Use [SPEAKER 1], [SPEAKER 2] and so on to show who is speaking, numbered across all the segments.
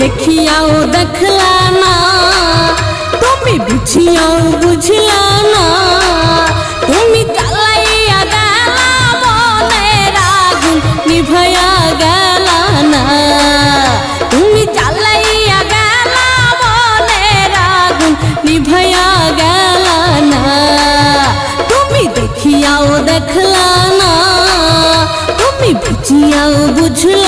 [SPEAKER 1] দেখিয়াও দেখলা না। তুমি বুঝিয়াও বুঝলা না। তুমি জ্বালাইয়া গেলা মনের আগুন নিভাইয়া গেলা না। তুমি জ্বালাইয়া গেলা মনের আগুন নিভাইয়া গেলা না। তুমি দেখিয়াও দেখলা না। তুমি বুঝিয়াও বুঝলা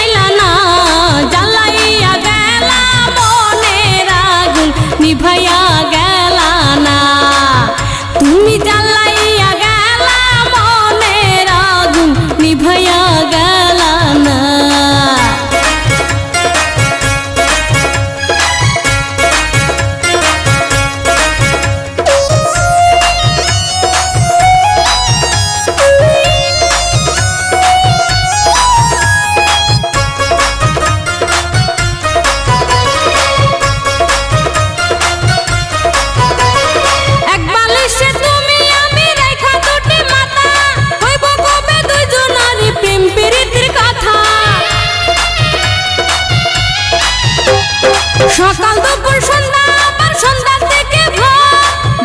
[SPEAKER 1] সকাল দুপুর সন্ধ্যা আবার সন্ধ্যা থেকে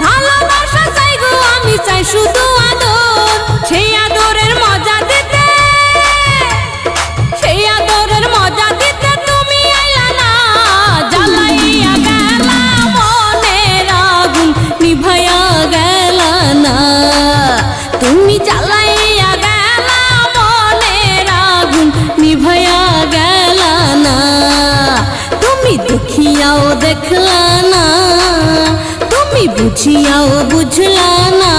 [SPEAKER 1] ভালোবাসা আমি চাই শুধু দেখলা না তুমি বুঝিয়াও বুঝলা না